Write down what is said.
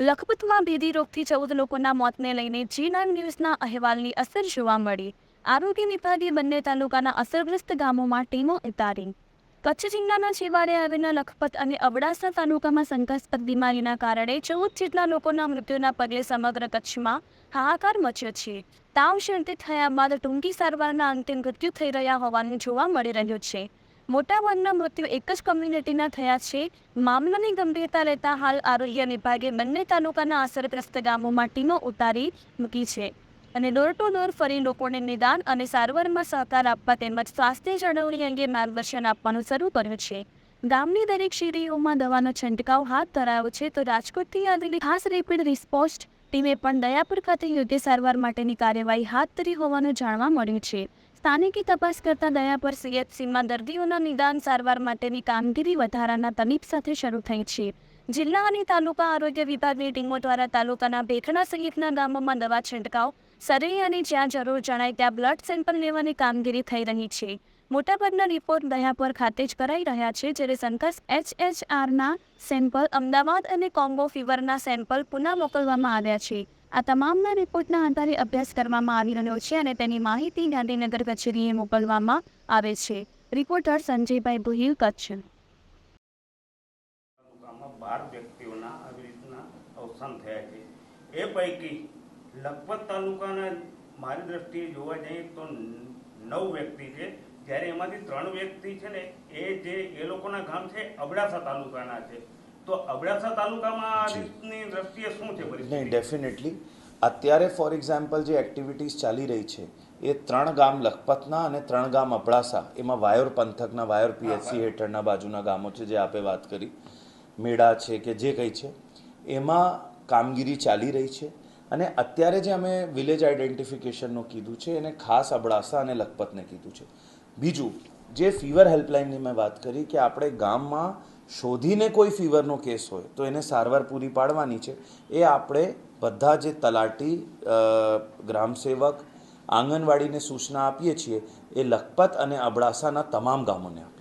લખપતમાં ભેદી રોગથી ચૌદ લોકોના મોતને લઈને જી નાઇન ન્યૂઝના અહેવાલની અસર જોવા મળી. આરોગ્ય વિભાગે બંને તાલુકાના અસરગ્રસ્ત ગામોમાં ટીમો ઉતારી. કચ્છ જિલ્લાના છેવાડે આવેલા લખપત અને અબડાસા તાલુકામાં શંકાસ્પદ બીમારીના કારણે ચૌદ જેટલા લોકોના મૃત્યુના પગલે સમગ્ર કચ્છમાં હાહાકાર મચ્યો છે. તાવ શરદી થયા બાદ ટૂંકી સારવારના અંતે મૃત્યુ થઈ રહ્યા હોવાનું જોવા મળી રહ્યું છે. મોટાભાગના મૃત્યુ એક જ કમ્યુનિટીના થયા છે. મામલાની ગંભીરતા લેતા હાલ આરોગ્ય વિભાગે બંને તાલુકાના અસરગ્રસ્ત ગામોમાં ટીમો ઉતારી મૂકી છે અને ડોર ટુ ડોર ફરી લોકોને નિદાન અને સારવારમાં સહકાર આપવા તેમજ સ્વાસ્થ્ય જાળવણી અંગે માર્ગદર્શન આપવાનું શરૂ કર્યું છે. ગામની દરેક શેરીઓમાં દવાનો છંટકાવ હાથ ધરાયો છે તો રાજકોટથી આવેલી ખાસ રેપિડ રિસ્પોન્સ ટીમે પણ દયાપુર ખાતે યોગ્ય સારવાર માટેની કાર્યવાહી હાથ ધરી હોવાનું જાણવા મળ્યું છે. સ્થાનિકી તપાસ કરતા દયા પર સીએચસીમાં દર્દીઓના નિદાન સારવાર માટેની કામગીરી વધારાના તબીબ સાથે શરૂ થઈ છે. જિલ્લા અને તાલુકા આરોગ્ય વિભાગની ટીમો દ્વારા તાલુકાના ભેખણા સહિતના ગામોમાં દવા છંટકાવ શરીર અને જ્યાં જરૂર જણાય ત્યાં બ્લડ સેમ્પલ લેવાની કામગીરી થઈ રહી છે. મોટાભાગના રિપોર્ટ દયાપર ખાતે જ કરાઈ રહ્યા છે, જ્યારે સંકસ એચએચઆરના સેમ્પલ અમદાવાદ અને કોમ્બો ફીવરના સેમ્પલ પુનઃ મોકલવામાં આવ્યા છે. આ તમામના રિપોર્ટના આધારે અભ્યાસ કરવામાં આવી રહ્યો છે અને તેની માહિતી ગાંધીનગર કચેરીએ મોકલવામાં આવે છે. રિપોર્ટર સંજયભાઈ ભુહિલ, કચ્છ. બાર વ્યક્તિઓના આવી રીતના અવસાન થયા છે. એ પૈકી લખપત તાલુકાના મારી દ્રષ્ટિએ જોવા જઈએ તો નવ વ્યક્તિ છે. જ્યારે એમાંથી ત્રણ વ્યક્તિ છે ને, એ જે એ લોકોના ગામ છે, અબડાસા તાલુકાના છે. તો અબડાસા તાલુકામાં દ્રષ્ટિએ શું છે નહીં ડેફિનેટલી અત્યારે ફોર એક્ઝામ્પલ જે એક્ટિવિટીઝ ચાલી રહી છે એ ત્રણ ગામ લખપતના અને ત્રણ ગામ અબડાસા એમાં વાયોર પંથકના વાયોર પીએચસી હેઠળના બાજુના ગામો છે જે આપે વાત કરી. મેળા છે કે જે કંઈ છે એમાં કામગીરી ચાલી રહી છે. અને અત્યારે જે અમે વિલેજ આઈડેન્ટિફિકેશનનું કીધું છે એને ખાસ અબડાસા અને લખપતને કીધું છે. બીજું જે ફીવર હેલ્પલાઇનની મેં વાત કરી કે આપણે ગામમાં શોધીને કોઈ ફીવરનો કેસ હોય, તો એને સારવાર પૂરી પાડવાની છે. એ આપણે બધા જે તલાટી ગ્રામસેવક, આંગણવાડીને સૂચના આપીએ છીએ, એ લખપત અને અબડાસાના તમામ ગામોને આપીએ.